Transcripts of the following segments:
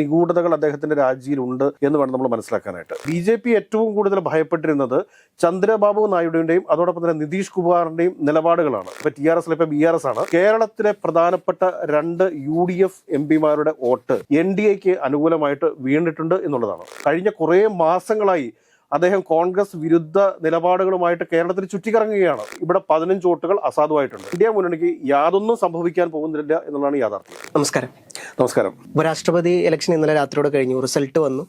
നിഗൂഢതകൾ അദ്ദേഹത്തിന്റെ രാജിയിലുണ്ട് എന്ന് വേണം നമ്മൾ മനസ്സിലാക്കാനായിട്ട്. ബി ജെ പി ഏറ്റവും കൂടുതൽ ഭയപ്പെട്ടിരുന്നത് ചന്ദ്രബാബു നായിഡുവിന്റെയും അതോടൊപ്പം തന്നെ നിതീഷ് കുമാറിന്റെയും നിലപാടുകളാണ്. ഇപ്പൊ ടി ആർ എസ് ഇപ്പൊ ബി ആർ എസ് ആണ്. കേരളത്തിലെ പ്രധാനപ്പെട്ട രണ്ട് യു ഡി എഫ് എം പിമാരുടെ വോട്ട് എൻ ഡി എക്ക് അനുകൂലമായിട്ട് വീണിട്ടുണ്ട് എന്നുള്ളതാണ്. കഴിഞ്ഞ കുറേ മാസങ്ങളായി അദ്ദേഹം കോൺഗ്രസ് വിരുദ്ധ നിലപാടുകളുമായിട്ട് കേരളത്തിൽ ചുറ്റിക്കറങ്ങുകയാണ്. ഇവിടെ പതിനഞ്ച് വോട്ടുകൾ അസാധുവായിട്ടുണ്ട്. ഇന്ത്യ മുന്നണിക്ക് യാതൊന്നും സംഭവിക്കാൻ പോകുന്നില്ല എന്നുള്ളതാണ് യാഥാർത്ഥ്യം. നമസ്കാരം. നമസ്കാരം. ഉപരാഷ്ട്രപതി ഇലക്ഷൻ ഇന്നലെ രാത്രിയോടെ കഴിഞ്ഞു. റിസൾട്ട് വന്നു.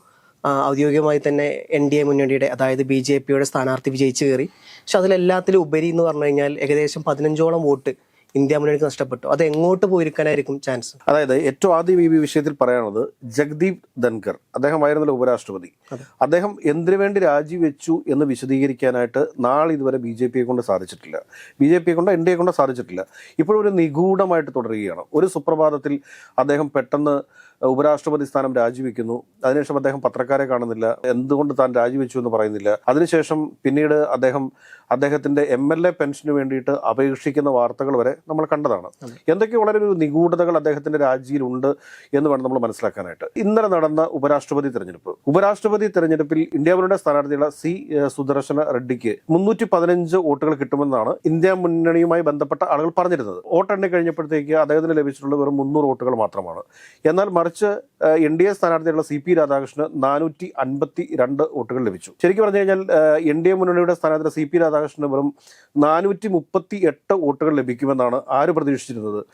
ഔദ്യോഗികമായി തന്നെ എൻ ഡി എ മുന്നണിയുടെ അതായത് ബി ജെ പിയുടെ സ്ഥാനാർത്ഥി വിജയിച്ചു കയറി. പക്ഷെ അതിലെല്ലാത്തിലും ഉപരി എന്ന് പറഞ്ഞു കഴിഞ്ഞാൽ ഏകദേശം പതിനഞ്ചോളം വോട്ട് ഇന്ത്യ മുന്നണിക്ക് നഷ്ടപ്പെട്ടു. അത് എങ്ങോട്ട് പോയിരിക്കാനായിരിക്കും ചാൻസ് അതായത് ഏറ്റവും ആദ്യം ഈ വിഷയത്തിൽ പറയാനുള്ളത് ജഗ്ദീപ് ധൻകർ അദ്ദേഹമായിരുന്നല്ലോ ഉപരാഷ്ട്രപതി. അദ്ദേഹം എന്തിനു വേണ്ടി രാജിവെച്ചു എന്ന് വിശദീകരിക്കാനായിട്ട് നാളെ ഇതുവരെ ബി ജെ പിയെ കൊണ്ട് സാധിച്ചിട്ടില്ല. ബി ജെ പിയെ കൊണ്ട് എൻ ഡി എ കൊണ്ട് സാധിച്ചിട്ടില്ല. ഇപ്പോഴും ഒരു നിഗൂഢമായിട്ട് തുടരുകയാണ്. ഒരു സുപ്രഭാതത്തിൽ അദ്ദേഹം പെട്ടെന്ന് ഉപരാഷ്ട്രപതി സ്ഥാനം രാജിവെക്കുന്നു. അതിനുശേഷം അദ്ദേഹം പത്രക്കാരെ കാണുന്നില്ല. എന്തുകൊണ്ട് താൻ രാജിവെച്ചു എന്ന് പറയുന്നില്ല. അതിനുശേഷം പിന്നീട് അദ്ദേഹം അദ്ദേഹത്തിന്റെ എം എൽ എ പെൻഷന് വേണ്ടിയിട്ട് അപേക്ഷിക്കുന്ന വാർത്തകൾ വരെ നമ്മൾ കണ്ടതാണ്. എന്തൊക്കെ വളരെ ഒരു നിഗൂഢതകൾ അദ്ദേഹത്തിന്റെ രാജിയിലുണ്ട് എന്ന് വേണം നമ്മൾ മനസ്സിലാക്കാനായിട്ട്. ഇന്നലെ നടന്ന ഉപരാഷ്ട്രപതി തെരഞ്ഞെടുപ്പ്. ഉപരാഷ്ട്രപതി തെരഞ്ഞെടുപ്പിൽ ഇന്ത്യ മുന്നണിയുടെ സ്ഥാനാർത്ഥിയുള്ള സി സുദർശന റെഡ്ഡിക്ക് മുന്നൂറ്റി പതിനഞ്ച് വോട്ടുകൾ കിട്ടുമെന്നാണ് ഇന്ത്യ മുന്നണിയുമായി ബന്ധപ്പെട്ട ആളുകൾ പറഞ്ഞിരുന്നത്. വോട്ടെണ്ണി കഴിഞ്ഞപ്പോഴത്തേക്ക് അദ്ദേഹത്തിന് ലഭിച്ചിട്ടുള്ള വെറും മുന്നൂറ് വോട്ടുകൾ മാത്രമാണ്. എന്നാൽ മറിച്ച് എൻ ഡി എ സ്ഥാനാർത്ഥിയുള്ള സി പി രാധാകൃഷ്ണന് നാനൂറ്റി അൻപത്തി രണ്ട് വോട്ടുകൾ ലഭിച്ചു. ശരിക്കും പറഞ്ഞു കഴിഞ്ഞാൽ എൻ ഡി എ മുന്നണിയുടെ സ്ഥാനാർത്ഥി സി പി രാധാകൃഷ്ണന് വെറും നാനൂറ്റി മുപ്പത്തി എട്ട് വോട്ടുകൾ ലഭിക്കുമെന്നാണ് ആര് പ്രതീക്ഷിച്ചിരുന്നത്?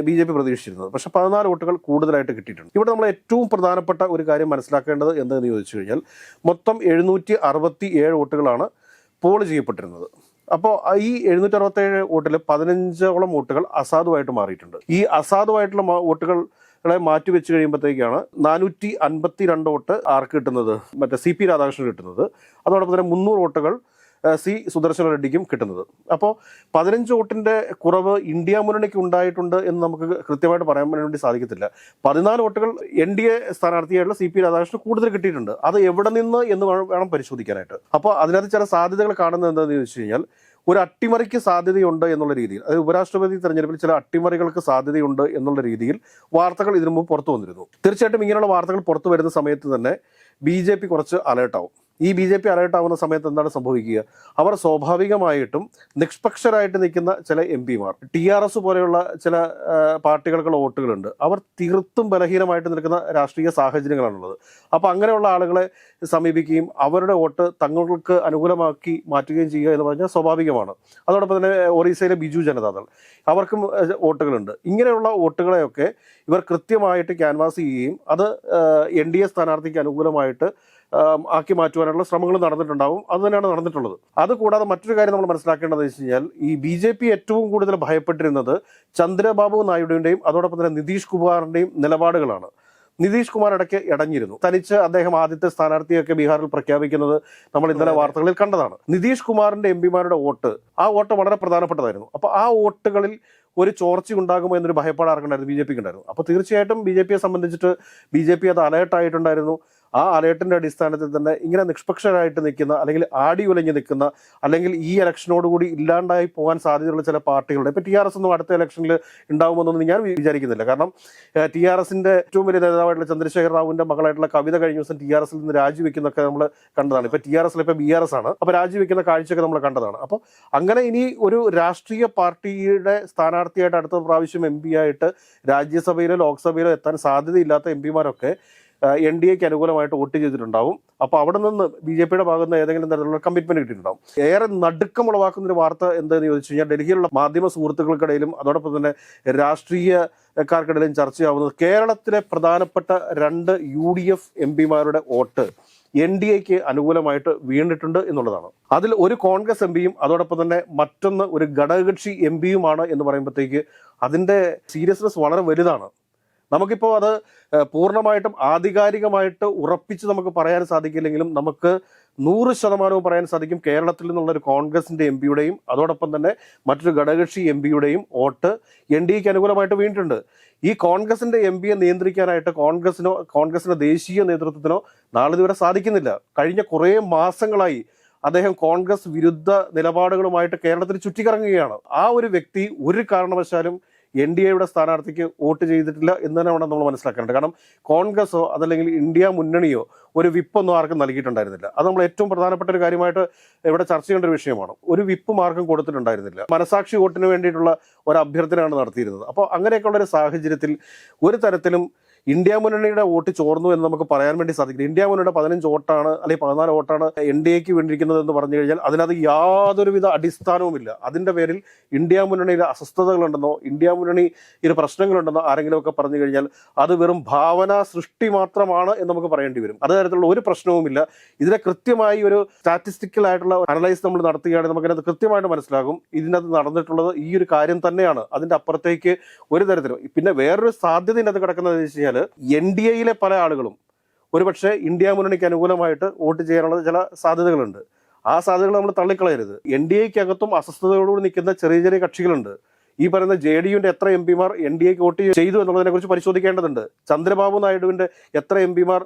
B J P. പ്രതീക്ഷിച്ചിരുന്നത്. പക്ഷെ പതിനാല് വോട്ടുകൾ കൂടുതലായിട്ട് കിട്ടിയിട്ടുണ്ട്. ഇവിടെ നമ്മൾ ഏറ്റവും പ്രധാനപ്പെട്ട ഒരു കാര്യം മനസ്സിലാക്കേണ്ടത് എന്തെന്ന് ചോദിച്ചു കഴിഞ്ഞാൽ മൊത്തം എഴുന്നൂറ്റി അറുപത്തി ഏഴ് വോട്ടുകളാണ് പോൾ ചെയ്യപ്പെട്ടിരുന്നത്. അപ്പോൾ ഈ എഴുന്നൂറ്റി അറുപത്തേഴ് വോട്ടിൽ പതിനഞ്ചോളം വോട്ടുകൾ അസാധുവായിട്ട് മാറിയിട്ടുണ്ട്. ഈ അസാധുവായിട്ടുള്ള മാ- വോട്ടുകളെ മാറ്റി വെച്ച് കഴിയുമ്പോഴത്തേക്കാണ് നാനൂറ്റി അൻപത്തി രണ്ട് വോട്ട് ആർക്ക് കിട്ടുന്നത്? മറ്റേ സി പി രാധാകൃഷ്ണൻ കിട്ടുന്നത്. അതോടൊപ്പം തന്നെ മുന്നൂറ് വോട്ടുകൾ സി സുദർശന റെഡ്ഡിക്കും കിട്ടുന്നത്. അപ്പോൾ പതിനഞ്ച് വോട്ടിന്റെ കുറവ് ഇന്ത്യ മുന്നണിക്ക് ഉണ്ടായിട്ടുണ്ട് എന്ന് നമുക്ക് കൃത്യമായിട്ട് പറയാൻ വേണ്ടി സാധിക്കത്തില്ല. പതിനാല് വോട്ടുകൾ എൻ ഡി എ സ്ഥാനാർത്ഥിയായിട്ടുള്ള സി പി രാധാകൃഷ്ണൻ കൂടുതൽ കിട്ടിയിട്ടുണ്ട്. അത് എവിടെ നിന്ന് എന്ന് വേണം പരിശോധിക്കാനായിട്ട്. അപ്പോൾ അതിനകത്ത് ചില സാധ്യതകൾ കാണുന്നത് എന്താണെന്ന് ചോദിച്ചു കഴിഞ്ഞാൽ ഒരു അട്ടിമറിക്ക് സാധ്യതയുണ്ട് എന്നുള്ള രീതിയിൽ അതായത് ഉപരാഷ്ട്രപതി തെരഞ്ഞെടുപ്പിൽ ചില അട്ടിമറികൾക്ക് സാധ്യതയുണ്ട് എന്നുള്ള രീതിയിൽ വാർത്തകൾ ഇതിനു മുമ്പ് പുറത്തു വന്നിരുന്നു. തീർച്ചയായിട്ടും ഇങ്ങനെയുള്ള വാർത്തകൾ പുറത്തു വരുന്ന സമയത്ത് തന്നെ ബി കുറച്ച് അലേർട്ടാവും. ഈ ബി ജെ പി അലേർട്ടാവുന്ന സമയത്ത് എന്താണ് സംഭവിക്കുക? അവർ സ്വാഭാവികമായിട്ടും നിഷ്പക്ഷരായിട്ട് നിൽക്കുന്ന ചില എം പിമാർ ടി ആർ എസ് പോലെയുള്ള ചില പാർട്ടികൾക്കുള്ള വോട്ടുകളുണ്ട്. അവർ തീർത്തും ബലഹീനമായിട്ട് നിൽക്കുന്ന രാഷ്ട്രീയ സാഹചര്യങ്ങളാണുള്ളത്. അപ്പോൾ അങ്ങനെയുള്ള ആളുകളെ സമീപിക്കുകയും അവരുടെ വോട്ട് തങ്ങൾക്ക് അനുകൂലമാക്കി മാറ്റുകയും ചെയ്യുക എന്ന് പറഞ്ഞാൽ സ്വാഭാവികമാണ്. അതോടൊപ്പം തന്നെ ഒറീസയിലെ ബിജു ജനതാദൾ അവർക്കും വോട്ടുകളുണ്ട്. ഇങ്ങനെയുള്ള വോട്ടുകളെയൊക്കെ ഇവർ കൃത്യമായിട്ട് ക്യാൻവാസ് ചെയ്യുകയും അത് എൻ ഡി എ സ്ഥാനാർത്ഥിക്ക് അനുകൂലമായിട്ട് ആക്കി മാറ്റുവാനുള്ള ശ്രമങ്ങൾ നടന്നിട്ടുണ്ടാവും. അത് തന്നെയാണ് നടന്നിട്ടുള്ളത്. അതുകൂടാതെ മറ്റൊരു കാര്യം നമ്മൾ മനസ്സിലാക്കേണ്ടത് വെച്ച് കഴിഞ്ഞാൽ ഈ ബി ജെ പി ഏറ്റവും കൂടുതൽ ഭയപ്പെട്ടിരുന്നത് ചന്ദ്രബാബു നായിഡുവിന്റെയും അതോടൊപ്പം തന്നെ നിതീഷ് കുമാറിന്റെയും നിലപാടുകളാണ്. നിതീഷ് കുമാർ ഇടയ്ക്ക് ഇടഞ്ഞിരുന്നു. തനിച്ച് അദ്ദേഹം ആദ്യത്തെ സ്ഥാനാർത്ഥിയൊക്കെ ബീഹാറിൽ പ്രഖ്യാപിക്കുന്നത് നമ്മൾ ഇന്നലെ വാർത്തകളിൽ കണ്ടതാണ്. നിതീഷ് കുമാറിന്റെ എം പിമാരുടെ വോട്ട് ആ വോട്ട് വളരെ പ്രധാനപ്പെട്ടതായിരുന്നു. അപ്പോൾ ആ വോട്ടുകളിൽ ഒരു ചോർച്ച ഉണ്ടാകുമോ എന്നൊരു ഭയപ്പാട് ആർക്കുണ്ടായിരുന്നു? ബി ജെ പിക്ക് ഉണ്ടായിരുന്നു. അപ്പോൾ തീർച്ചയായിട്ടും ബി ജെ പിയെ സംബന്ധിച്ചിട്ട് ബി ജെ പി അത് അലേർട്ടായിട്ടുണ്ടായിരുന്നു. ആ അലേർട്ടിന്റെ അടിസ്ഥാനത്തിൽ തന്നെ ഇങ്ങനെ നിഷ്പക്ഷരായിട്ട് നിൽക്കുന്ന അല്ലെങ്കിൽ ആടി ഉലഞ്ഞു നിൽക്കുന്ന അല്ലെങ്കിൽ ഈ ഇലക്ഷനോടുകൂടി ഇല്ലാണ്ടായി പോകാൻ സാധ്യതയുള്ള ചില പാർട്ടികളുടെ ഇപ്പൊ ടി ആർ എസ് ഒന്നും അടുത്ത ഇലക്ഷനിൽ ഉണ്ടാവുമെന്നൊന്നും ഞാൻ വിചാരിക്കുന്നില്ല. കാരണം ടി ആർ എസിന്റെ ഏറ്റവും വലിയ നേതാവായിട്ടുള്ള ചന്ദ്രശേഖർ റാവുവിന്റെ മകളായിട്ടുള്ള കവിത കഴിഞ്ഞ ദിവസം ടി ആർ എസിൽ നിന്ന് രാജിവെക്കുന്നൊക്കെ നമ്മൾ കണ്ടതാണ്. ഇപ്പൊ ടി ആർ എസിൽ ഇപ്പൊ ബി ആർ എസ് ആണ്. അപ്പൊ രാജിവെക്കുന്ന കാഴ്ചയൊക്കെ നമ്മൾ കണ്ടതാണ്. അപ്പോൾ അങ്ങനെ ഇനി ഒരു രാഷ്ട്രീയ പാർട്ടിയുടെ സ്ഥാനാർത്ഥിയായിട്ട് അടുത്ത പ്രാവശ്യം എം പി ആയിട്ട് രാജ്യസഭയിലോ ലോക്സഭയിലോ എത്താൻ സാധ്യതയില്ലാത്ത എം പിമാരൊക്കെ എൻ ഡി എക്ക് അനുകൂലമായിട്ട് വോട്ട് ചെയ്തിട്ടുണ്ടാവും. അപ്പോൾ അവിടെ നിന്ന് ബി ജെ പിയുടെ ഭാഗത്ത് നിന്ന് ഏതെങ്കിലും തരത്തിലുള്ള കമ്മിറ്റ്മെന്റ് കിട്ടിയിട്ടുണ്ടാവും. ഏറെ നടുക്കം ഉളവാക്കുന്ന ഒരു വാർത്ത എന്തെന്ന് ചോദിച്ചു കഴിഞ്ഞാൽ ഡൽഹിയിലുള്ള മാധ്യമ സുഹൃത്തുക്കൾക്കിടയിലും അതോടൊപ്പം തന്നെ രാഷ്ട്രീയക്കാർക്കിടയിലും ചർച്ചയാവുന്നത് കേരളത്തിലെ പ്രധാനപ്പെട്ട രണ്ട് യു ഡി എഫ് എം പിമാരുടെ വോട്ട് എൻ ഡി എക്ക് അനുകൂലമായിട്ട് വീണിട്ടുണ്ട് എന്നുള്ളതാണ്. അതിൽ ഒരു കോൺഗ്രസ് എം പിയും അതോടൊപ്പം തന്നെ മറ്റൊന്ന് ഒരു ഘടകകക്ഷി എം പിയുമാണ് എന്ന് പറയുമ്പോഴത്തേക്ക് അതിന്റെ സീരിയസ്നെസ് വളരെ വലുതാണ്. നമുക്കിപ്പോൾ അത് പൂർണമായിട്ടും ആധികാരികമായിട്ട് ഉറപ്പിച്ച് നമുക്ക് പറയാൻ സാധിക്കില്ലെങ്കിലും നമുക്ക് നൂറ് ശതമാനവും പറയാൻ സാധിക്കും കേരളത്തിൽ നിന്നുള്ള ഒരു കോൺഗ്രസിന്റെ എം പിയുടെയും അതോടൊപ്പം തന്നെ മറ്റൊരു ഘടകകക്ഷി എം പിയുടെയും വോട്ട് എൻ ഡി എക്ക് അനുകൂലമായിട്ട് വീണിട്ടുണ്ട്. ഈ കോൺഗ്രസിന്റെ എം പിയെ നിയന്ത്രിക്കാനായിട്ട് കോൺഗ്രസിനോ കോൺഗ്രസിന്റെ ദേശീയ നേതൃത്വത്തിനോ നാളെ ഇതുവരെ സാധിക്കുന്നില്ല. കഴിഞ്ഞ കുറേ മാസങ്ങളായി അദ്ദേഹം കോൺഗ്രസ് വിരുദ്ധ നിലപാടുകളുമായിട്ട് കേരളത്തിൽ ചുറ്റിക്കറങ്ങുകയാണ്. ആ ഒരു വ്യക്തി ഒരു കാരണവശാലും എൻ ഡി എയുടെ സ്ഥാനാർത്ഥിക്ക് വോട്ട് ചെയ്തിട്ടില്ല എന്ന് തന്നെ വേണം നമ്മൾ മനസ്സിലാക്കേണ്ടത്. കാരണം കോൺഗ്രസോ അതല്ലെങ്കിൽ ഇന്ത്യ മുന്നണിയോ ഒരു വിപ്പൊന്നും ആർക്കും നൽകിയിട്ടുണ്ടായിരുന്നില്ല. അത് നമ്മൾ ഏറ്റവും പ്രധാനപ്പെട്ട ഒരു കാര്യമായിട്ട് ഇവിടെ ചർച്ച ചെയ്യേണ്ട ഒരു വിഷയമാണ്. ഒരു വിപ്പ് മാർക്കും കൊടുത്തിട്ടുണ്ടായിരുന്നില്ല. മനസാക്ഷി വോട്ടിന് വേണ്ടിയിട്ടുള്ള ഒരു അഭ്യർത്ഥനയാണ് നടത്തിയിരുന്നത്. അപ്പോൾ അങ്ങനെയൊക്കെയുള്ള ഒരു സാഹചര്യത്തിൽ ഒരു തരത്തിലും ഇന്ത്യ മുന്നണിയുടെ വോട്ട് ചോർന്നു എന്ന് നമുക്ക് പറയാൻ വേണ്ടി സാധിക്കില്ല. ഇന്ത്യ മുന്നണിയുടെ പതിനഞ്ച് വോട്ടാണ് അല്ലെങ്കിൽ പതിനാല് വോട്ടാണ് എൻ ഡി എക്ക് വേണ്ടിയിരിക്കുന്നത് എന്ന് പറഞ്ഞു കഴിഞ്ഞാൽ അതിനകത്ത് യാതൊരുവിധ അടിസ്ഥാനവുമില്ല. അതിന്റെ പേരിൽ ഇന്ത്യ മുന്നണിയിൽ അസ്വസ്ഥതകളുണ്ടെന്നോ ഇന്ത്യ മുന്നണി ഒരു പ്രശ്നങ്ങളുണ്ടെന്നോ ആരെങ്കിലുമൊക്കെ പറഞ്ഞു കഴിഞ്ഞാൽ അത് വെറും ഭാവന സൃഷ്ടി മാത്രമാണ് എന്ന് നമുക്ക് പറയേണ്ടി വരും. അത് തരത്തിലുള്ള ഒരു പ്രശ്നവുമില്ല. ഇതിനെ കൃത്യമായി ഒരു സ്റ്റാറ്റിസ്റ്റിക്കൽ ആയിട്ടുള്ള അനലൈസ് നമ്മൾ നടത്തുകയാണെങ്കിൽ നമുക്കതിനകത്ത് കൃത്യമായിട്ട് മനസ്സിലാകും. ഇതിനകത്ത് നടന്നിട്ടുള്ളത് ഈ ഒരു കാര്യം തന്നെയാണ്. അതിന്റെ അപ്പുറത്തേക്ക് ഒരു തരത്തിലും. പിന്നെ വേറൊരു സാധ്യത ഇതിനകത്ത് കിടക്കുന്നത് വെച്ച് കഴിഞ്ഞാൽ എൻ ഡി എയിലെ പല ആളുകളും ഒരുപക്ഷെ ഇന്ത്യ മുന്നണിക്ക് അനുകൂലമായിട്ട് വോട്ട് ചെയ്യാനുള്ള ചില സാധ്യതകളുണ്ട്. ആ സാധ്യതകൾ നമ്മൾ തള്ളിക്കളയരുത്. എൻ ഡി എക്കകത്തും അസ്വസ്ഥതയോടുകൂടി നിൽക്കുന്ന ചെറിയ ചെറിയ കക്ഷികളുണ്ട്. ഈ പറയുന്ന ജെ ഡി യുവിന്റെ എത്ര എം പിമാർ എൻ ഡി എക്ക് വോട്ട് ചെയ്തു എന്നുള്ളതിനെ കുറിച്ച് പരിശോധിക്കേണ്ടതുണ്ട്. ചന്ദ്രബാബു നായിഡുവിന്റെ എത്ര എം പിമാർ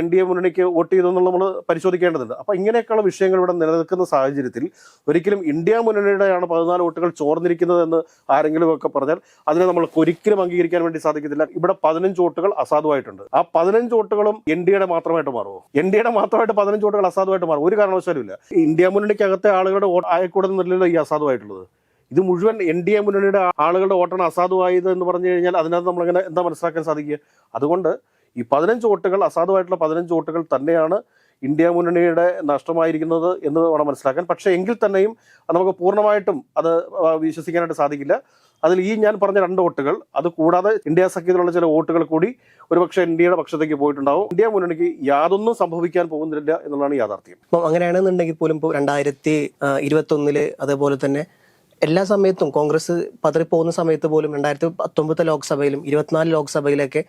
എൻ ഡി എ മുന്നണിക്ക് വോട്ട് ചെയ്തു എന്നുള്ള നമ്മൾ പരിശോധിക്കേണ്ടതുണ്ട്. അപ്പൊ ഇങ്ങനെയൊക്കെയുള്ള വിഷയങ്ങൾ ഇവിടെ നിലനിൽക്കുന്ന സാഹചര്യത്തിൽ ഒരിക്കലും ഇന്ത്യ മുന്നണിയുടെയാണ് പതിനാല് വോട്ടുകൾ ചോർന്നിരിക്കുന്നത് എന്ന് ആരെങ്കിലും ഒക്കെ പറഞ്ഞാൽ അതിനെ നമ്മൾ ഒരിക്കലും അംഗീകരിക്കാൻ വേണ്ടി സാധിക്കത്തില്ല. ഇവിടെ പതിനഞ്ച് വോട്ടുകൾ അസാധുവായിട്ടുണ്ട്. ആ പതിനഞ്ച് വോട്ടുകളും എൻ ഡി എയുടെ മാത്രമായിട്ട് മാറുമോ? എൻ ഡി എയുടെ മാത്രമായിട്ട് പതിനഞ്ച് വോട്ടുകൾ അസാധുവായിട്ട് മാറും ഒരു കാരണവശാലും ഇല്ല. ഇന്ത്യ മുന്നണിക്കകത്തെ ആളുകളുടെ വോട്ട് ആയക്കൂടുന്നില്ലല്ലോ ഈ അസാധുവായിട്ടുള്ളത്? ഇത് മുഴുവൻ എൻ ഡി എ മുന്നണിയുടെ ആളുകളുടെ വോട്ടാണ് അസാധുവായത് എന്ന് പറഞ്ഞു കഴിഞ്ഞാൽ അതിനകത്ത് നമ്മളങ്ങനെ എന്താ മനസ്സിലാക്കാൻ സാധിക്കുക? അതുകൊണ്ട് ഈ പതിനഞ്ച് വോട്ടുകൾ അസാധുവായിട്ടുള്ള പതിനഞ്ച് വോട്ടുകൾ തന്നെയാണ് ഇന്ത്യ മുന്നണിയുടെ നഷ്ടമായിരിക്കുന്നത് എന്ന് വേണം മനസ്സിലാക്കാൻ. പക്ഷേ എങ്കിൽ തന്നെയും നമുക്ക് പൂർണമായിട്ടും അത് വിശ്വസിക്കാനായിട്ട് സാധിക്കില്ല. അതിൽ ഈ ഞാൻ പറഞ്ഞ രണ്ട് വോട്ടുകൾ അത് കൂടാതെ ഇന്ത്യ സഖ്യത്തിലുള്ള ചില വോട്ടുകൾ കൂടി ഒരുപക്ഷെ ഇന്ത്യയുടെ പക്ഷത്തേക്ക് പോയിട്ടുണ്ടാവും. ഇന്ത്യ മുന്നണിക്ക് യാതൊന്നും സംഭവിക്കാൻ പോകുന്നില്ല എന്നുള്ളതാണ് യാഥാർത്ഥ്യം. അപ്പം അങ്ങനെയാണെന്നുണ്ടെങ്കിൽ പോലും ഇപ്പോൾ രണ്ടായിരത്തി ഇരുപത്തൊന്നിൽ അതേപോലെ തന്നെ എല്ലാ സമയത്തും കോൺഗ്രസ് പതറിപ്പോകുന്ന സമയത്ത് പോലും രണ്ടായിരത്തി പത്തൊമ്പത്തെ ലോക്സഭയിലും ഇരുപത്തിനാല് ലോക്സഭയിലൊക്കെ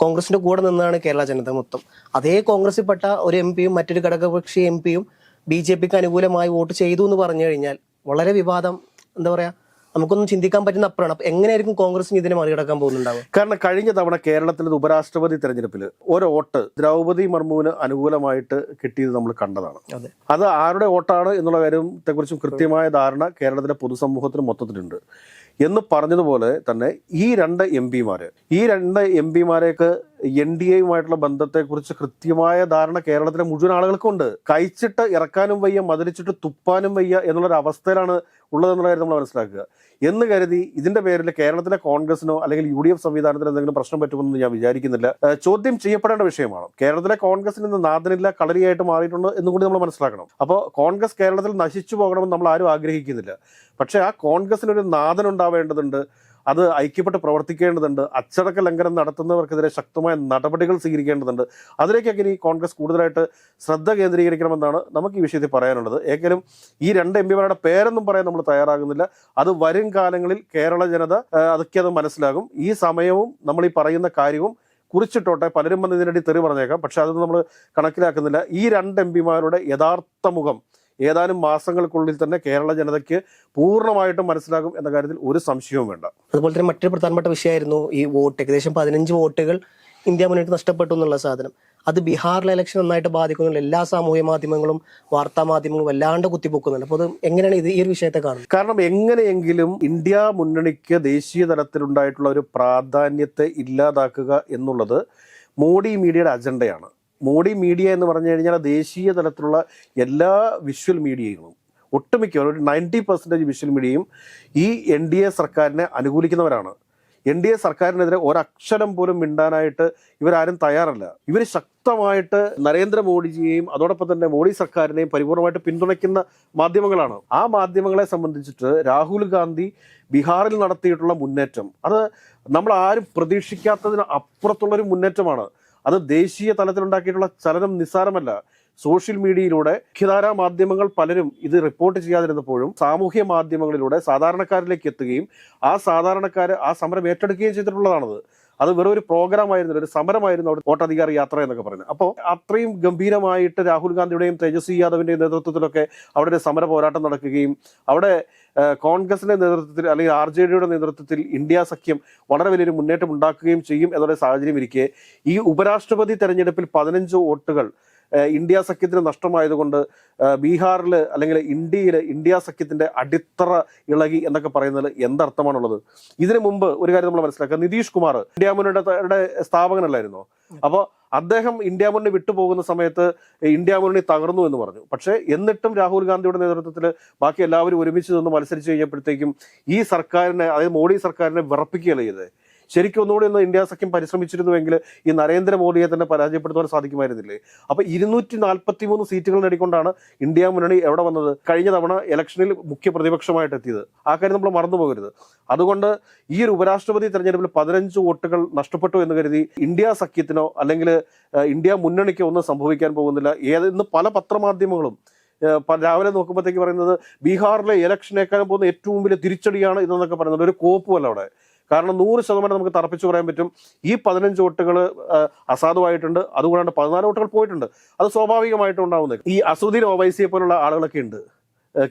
കോൺഗ്രസിന്റെ കൂടെ നിന്നാണ് കേരള ജനത മൊത്തം. അതേ കോൺഗ്രസിൽ പെട്ട ഒരു എം പിയും മറ്റൊരു ഘടകകക്ഷി എം പിയും ബി ജെ പിക്ക് അനുകൂലമായി വോട്ട് ചെയ്തു എന്ന് പറഞ്ഞു കഴിഞ്ഞാൽ വളരെ വിവാദം എന്താ പറയാ നമുക്കൊന്നും ചിന്തിക്കാൻ പറ്റുന്ന അപ്പുറമാണ്. അപ്പൊ എങ്ങനെയായിരിക്കും കോൺഗ്രസിന് ഇതിനെ മറികടക്കാൻ പോകുന്നുണ്ടാവുക? കാരണം കഴിഞ്ഞ തവണ കേരളത്തിലെ ഉപരാഷ്ട്രപതി തെരഞ്ഞെടുപ്പിൽ ഒരു വോട്ട് ദ്രൗപദി മർമുവിന് അനുകൂലമായിട്ട് കിട്ടിയത് നമ്മൾ കണ്ടതാണ്. അതെ. അത് ആരുടെ വോട്ടാണ് എന്നുള്ള കാര്യത്തെക്കുറിച്ചും കൃത്യമായ ധാരണ കേരളത്തിലെ പൊതുസമൂഹത്തിന് മൊത്തത്തിലുണ്ട്. എന്ന് പറഞ്ഞതുപോലെ തന്നെ ഈ രണ്ട് എം പിമാര് ഈ രണ്ട് എം പിമാരെയൊക്കെ എൻ ഡി എയുമായിട്ടുള്ള ബന്ധത്തെക്കുറിച്ച് കൃത്യമായ ധാരണ കേരളത്തിലെ മുഴുവൻ ആളുകൾക്കുണ്ട് കഴിച്ചിട്ട് ഇറക്കാനും വയ്യ മതിലിച്ചിട്ട് തുപ്പാനും വയ്യ എന്നുള്ളൊരു അവസ്ഥയിലാണ് ഉള്ളതെന്നുള്ള കാര്യം നമ്മൾ മനസ്സിലാക്കുക. എന്ന് കരുതി ഇതിന്റെ പേരിൽ കേരളത്തിലെ കോൺഗ്രസിനോ അല്ലെങ്കിൽ യു ഡി എഫ് സംവിധാനത്തിന് എന്തെങ്കിലും പ്രശ്നം പറ്റുമെന്ന് ഞാൻ വിചാരിക്കുന്നില്ല. ചോദ്യം ചെയ്യപ്പെടേണ്ട വിഷയമാണ്. കേരളത്തിലെ കോൺഗ്രസിന് ഇന്ന് നാഥനില്ല കളരിയായിട്ട് മാറിയിട്ടുണ്ട് എന്നും കൂടി നമ്മൾ മനസ്സിലാക്കണം. അപ്പോൾ കോൺഗ്രസ് കേരളത്തിൽ നശിച്ചു പോകണമെന്ന് നമ്മൾ ആരും ആഗ്രഹിക്കുന്നില്ല. പക്ഷേ ആ കോൺഗ്രസിനൊരു നാദൻ ഉണ്ടാവേണ്ടതുണ്ട്. അത് ഐക്യപ്പെട്ട് പ്രവർത്തിക്കേണ്ടതുണ്ട്. അച്ചടക്ക ലംഘനം നടത്തുന്നവർക്കെതിരെ ശക്തമായ നടപടികൾ സ്വീകരിക്കേണ്ടതുണ്ട്. അതിലേക്കൊക്കെ ഇനി കോൺഗ്രസ് കൂടുതലായിട്ട് ശ്രദ്ധ കേന്ദ്രീകരിക്കണമെന്നാണ് നമുക്ക് ഈ വിഷയത്തിൽ പറയാനുള്ളത്. ഏകലും ഈ രണ്ട് എം പിമാരുടെ പേരൊന്നും പറയാൻ നമ്മൾ തയ്യാറാകുന്നില്ല. അത് വരും കാലങ്ങളിൽ കേരള ജനത അതൊക്കെ അത് മനസ്സിലാകും. ഈ സമയവും നമ്മൾ ഈ പറയുന്ന കാര്യവും കുറിച്ചിട്ടോട്ടെ പലരും വന്ന് ഇതിനിടയിൽ തെറി പറഞ്ഞേക്കാം. പക്ഷെ അതൊന്നും നമ്മൾ കണക്കിലാക്കുന്നില്ല. ഈ രണ്ട് എം പിമാരുടെ യഥാർത്ഥ മുഖം ഏതാനും മാസങ്ങൾക്കുള്ളിൽ തന്നെ കേരള ജനതയ്ക്ക് പൂർണമായിട്ടും മനസ്സിലാകും എന്ന കാര്യത്തിൽ ഒരു സംശയവും വേണ്ട. അതുപോലെ തന്നെ മറ്റൊരു പ്രധാനപ്പെട്ട വിഷയമായിരുന്നു ഈ വോട്ട്. ഏകദേശം പതിനഞ്ച് വോട്ടുകൾ ഇന്ത്യ മുന്നേറ്റ് നഷ്ടപ്പെട്ടു എന്നുള്ള സാധനം. അത് ബീഹാറിലെ ഇലക്ഷൻ നന്നായിട്ട് ബാധിക്കുന്നുണ്ട്. എല്ലാ സാമൂഹ്യ മാധ്യമങ്ങളും വാർത്താ മാധ്യമങ്ങളും വല്ലാണ്ട് കുത്തിപ്പൊക്കുന്നുണ്ട്. അപ്പോൾ അത് എങ്ങനെയാണ് ഇത് ഈ ഒരു വിഷയത്തെ കാണുന്നത്? കാരണം എങ്ങനെയെങ്കിലും ഇന്ത്യ മുന്നണിക്ക് ദേശീയ തലത്തിലുണ്ടായിട്ടുള്ള ഒരു പ്രാധാന്യത്തെ ഇല്ലാതാക്കുക എന്നുള്ളത് മോഡി മീഡിയയുടെ അജണ്ടയാണ്. മോഡി മീഡിയ എന്ന് പറഞ്ഞു കഴിഞ്ഞാൽ ദേശീയ തലത്തിലുള്ള എല്ലാ വിഷ്വൽ മീഡിയകളും ഒട്ടുമിക്ക ഒരു നയന്റി പെർസെന്റേജ് വിഷ്വൽ മീഡിയയും ഈ എൻ ഡി എ സർക്കാരിനെ അനുകൂലിക്കുന്നവരാണ്. എൻ ഡി എ സർക്കാരിനെതിരെ ഒരക്ഷരം പോലും മിണ്ടാനായിട്ട് ഇവരാരും തയ്യാറല്ല. ഇവർ ശക്തമായിട്ട് നരേന്ദ്രമോദിജിയെയും അതോടൊപ്പം തന്നെ മോഡി സർക്കാരിനെയും പരിപൂർണമായിട്ട് പിന്തുണയ്ക്കുന്ന മാധ്യമങ്ങളാണ്. ആ മാധ്യമങ്ങളെ സംബന്ധിച്ചിട്ട് രാഹുൽ ഗാന്ധി ബീഹാറിൽ നടത്തിയിട്ടുള്ള മുന്നേറ്റം അത് നമ്മൾ ആരും പ്രതീക്ഷിക്കാത്തതിന് അപ്പുറത്തുള്ളൊരു മുന്നേറ്റമാണ്. അത് ദേശീയ തലത്തിലുണ്ടാക്കിയിട്ടുള്ള ചലനം നിസ്സാരമല്ല. സോഷ്യൽ മീഡിയയിലൂടെ മുഖ്യധാരാ മാധ്യമങ്ങൾ പലരും ഇത് റിപ്പോർട്ട് ചെയ്യാതിരുന്നപ്പോഴും സാമൂഹ്യ മാധ്യമങ്ങളിലൂടെ സാധാരണക്കാരിലേക്ക് എത്തുകയും ആ സാധാരണക്കാർ ആ സമരം ഏറ്റെടുക്കുകയും ചെയ്തിട്ടുള്ളതാണത്. അത് വെറും ഒരു പ്രോഗ്രാം ആയിരുന്നു ഒരു സമരമായിരുന്നു അവിടെ വോട്ടധികാര യാത്ര എന്നൊക്കെ പറയുന്നത്. അപ്പോൾ അത്രയും ഗംഭീരമായിട്ട് രാഹുൽ ഗാന്ധിയുടെയും തേജസ്വി യാദവിന്റെയും നേതൃത്വത്തിലൊക്കെ അവിടെ ഒരു സമര പോരാട്ടം നടക്കുകയും അവിടെ കോൺഗ്രസിന്റെ നേതൃത്വത്തിൽ അല്ലെങ്കിൽ ആർ ജെ ഡിയുടെ നേതൃത്വത്തിൽ ഇന്ത്യ സഖ്യം വളരെ വലിയൊരു മുന്നേറ്റം ഉണ്ടാക്കുകയും ചെയ്യും എന്നുള്ള സാഹചര്യം ഇരിക്കെ. ഈ ഉപരാഷ്ട്രപതി തെരഞ്ഞെടുപ്പിൽ പതിനഞ്ച് വോട്ടുകൾ ഇന്ത്യ സഖ്യത്തിന് നഷ്ടമായതുകൊണ്ട് ബീഹാറിൽ അല്ലെങ്കിൽ ഇന്ത്യയിൽ ഇന്ത്യ സഖ്യത്തിന്റെ അടിത്തറ ഇളകി എന്നൊക്കെ പറയുന്നതിൽ എന്തർത്ഥമാണുള്ളത്? ഇതിനു മുമ്പ് ഒരു കാര്യം നമ്മൾ മനസ്സിലാക്കുക. നിതീഷ് കുമാർ ഇന്ത്യ മുന്നണിയുടെ സ്ഥാപകനല്ലായിരുന്നോ? അപ്പോൾ അദ്ദേഹം ഇന്ത്യ മുന്നണി വിട്ടുപോകുന്ന സമയത്ത് ഇന്ത്യ മുന്നണി തകർന്നു എന്ന് പറഞ്ഞു. പക്ഷേ എന്നിട്ടും രാഹുൽ ഗാന്ധിയുടെ നേതൃത്വത്തിൽ ബാക്കി എല്ലാവരും ഒരുമിച്ച് നിന്ന് മത്സരിച്ച് കഴിഞ്ഞപ്പോഴത്തേക്കും ഈ സർക്കാരിനെ അതായത് മോഡി സർക്കാരിനെ വിറപ്പിക്കുകയല്ല ചെയ്തത് ശരിക്കും ഒന്നുകൂടി ഒന്ന് ഇന്ത്യ സഖ്യം പരിശ്രമിച്ചിരുന്നുവെങ്കിൽ ഈ നരേന്ദ്രമോദിയെ തന്നെ പരാജയപ്പെടുത്തുവാൻ സാധിക്കുമായിരുന്നില്ലേ? അപ്പൊ ഇരുന്നൂറ്റി നാൽപ്പത്തി മൂന്ന് സീറ്റുകൾ നേടിക്കൊണ്ടാണ് ഇന്ത്യ മുന്നണി എവിടെ വന്നത്? കഴിഞ്ഞ തവണ ഇലക്ഷനിൽ മുഖ്യ പ്രതിപക്ഷമായിട്ട് എത്തിയത്. ആ കാര്യം നമ്മൾ മറന്നു പോകരുത്. അതുകൊണ്ട് ഈ ഒരു ഉപരാഷ്ട്രപതി തെരഞ്ഞെടുപ്പിൽ പതിനഞ്ച് വോട്ടുകൾ നഷ്ടപ്പെട്ടു എന്ന് കരുതി ഇന്ത്യ സഖ്യത്തിനോ അല്ലെങ്കിൽ ഇന്ത്യ മുന്നണിക്കോ ഒന്നും സംഭവിക്കാൻ പോകുന്നില്ല. ഏത് ഇന്ന് പല പത്രമാധ്യമങ്ങളും രാവിലെ നോക്കുമ്പോഴത്തേക്ക് പറയുന്നത് ബീഹാറിലെ ഇലക്ഷനേക്കാളും പോകുന്ന ഏറ്റവും വലിയ തിരിച്ചടിയാണ് ഇതെന്നൊക്കെ പറയുന്നത് ഒരു കോപ്പുമല്ല അവിടെ. കാരണം നൂറ് ശതമാനം നമുക്ക് തറപ്പിച്ചു പറയാൻ പറ്റും. ഈ പതിനഞ്ച് വോട്ടുകൾ അസാധുവായിട്ടുണ്ട്. അതുകൂടാണ്ട് പതിനാല് വോട്ടുകൾ പോയിട്ടുണ്ട്. അത് സ്വാഭാവികമായിട്ടും ഉണ്ടാവുന്നത്. ഈ അസുദ്ദീൻ ഒവൈസിയെ പോലുള്ള ആളുകളൊക്കെ ഉണ്ട്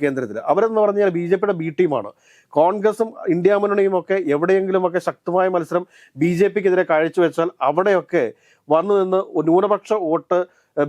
കേന്ദ്രത്തിൽ അവരെന്ന് പറഞ്ഞാൽ ബി ജെ പിയുടെ ബി ടീമാണ്. കോൺഗ്രസും ഇന്ത്യ മുന്നണിയും ഒക്കെ എവിടെയെങ്കിലുമൊക്കെ ശക്തമായ മത്സരം ബി ജെ പിക്കെതിരെ കാഴ്ചവെച്ചാൽ അവിടെയൊക്കെ വന്നു നിന്ന് ന്യൂനപക്ഷ വോട്ട്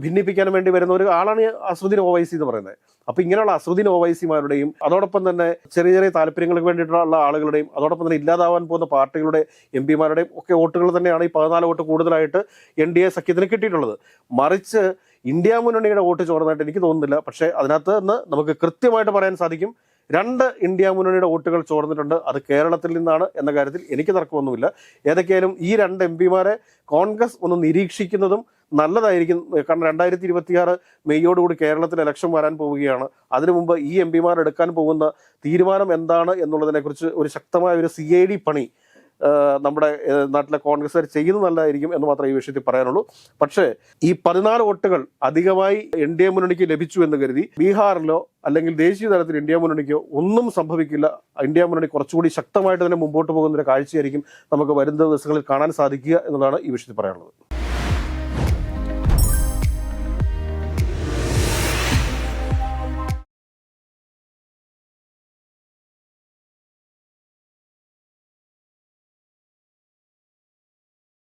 ഭിന്നിപ്പിക്കാൻ വേണ്ടി വരുന്ന ഒരു ആളാണ് ഈ അസുദ്ദീൻ ഒവൈസി എന്ന് പറയുന്നത്. അപ്പൊ ഇങ്ങനെയുള്ള അസുദ്ദീൻ ഓവൈസിമാരുടെയും അതോടൊപ്പം തന്നെ ചെറിയ ചെറിയ താല്പര്യങ്ങൾക്ക് വേണ്ടിയിട്ടുള്ള ആളുകളുടെയും അതോടൊപ്പം തന്നെ ഇല്ലാതാവാൻ പോകുന്ന പാർട്ടികളുടെ എം പിമാരുടെയും ഒക്കെ വോട്ടുകൾ തന്നെയാണ് ഈ പതിനാല് വോട്ട് കൂടുതലായിട്ട് എൻ ഡി എ സഖ്യത്തിന് കിട്ടിയിട്ടുള്ളത്. മറിച്ച് ഇന്ത്യ മുന്നണിയുടെ വോട്ട് ചോർന്നതായിട്ട് എനിക്ക് തോന്നുന്നില്ല. പക്ഷേ അതിനകത്ത് നിന്ന് നമുക്ക് കൃത്യമായിട്ട് പറയാൻ സാധിക്കും രണ്ട് ഇന്ത്യ മുന്നണിയുടെ വോട്ടുകൾ ചോർന്നിട്ടുണ്ട്. അത് കേരളത്തിൽ നിന്നാണ് എന്ന കാര്യത്തിൽ എനിക്ക് തർക്കമൊന്നുമില്ല. ഏതൊക്കെയായാലും ഈ രണ്ട് എം പിമാരെ കോൺഗ്രസ് ഒന്ന് നിരീക്ഷിക്കുന്നതും നല്ലതായിരിക്കും. കാരണം രണ്ടായിരത്തി ഇരുപത്തിയാറ് മെയ്യോടുകൂടി കേരളത്തിൽ ഇലക്ഷൻ വരാൻ പോവുകയാണ്. അതിനു മുമ്പ് ഈ എം പിമാർ എടുക്കാൻ പോകുന്ന തീരുമാനം എന്താണ് എന്നുള്ളതിനെക്കുറിച്ച് ഒരു ശക്തമായ ഒരു സി ഐ ഡി പണി നമ്മുടെ നാട്ടിലെ കോൺഗ്രസ്സുകാർ ചെയ്യുന്നത് നല്ലതായിരിക്കും എന്ന് മാത്രമേ ഈ വിഷയത്തിൽ പറയാനുള്ളൂ. പക്ഷേ ഈ പതിനാല് വോട്ടുകൾ അധികമായി എൻ ഡി എ മുന്നണിക്ക് ലഭിച്ചു എന്ന് കരുതി ബീഹാറിലോ അല്ലെങ്കിൽ ദേശീയ തലത്തിൽ ഇന്ത്യ മുന്നണിക്കോ ഒന്നും സംഭവിക്കില്ല. ഇന്ത്യ മുന്നണി കുറച്ചുകൂടി ശക്തമായിട്ട് തന്നെ മുമ്പോട്ട് പോകുന്ന ഒരു കാഴ്ചയായിരിക്കും നമുക്ക് വരുന്ന ദിവസങ്ങളിൽ കാണാൻ സാധിക്കുക എന്നതാണ് ഈ വിഷയത്തിൽ പറയാനുള്ളത്.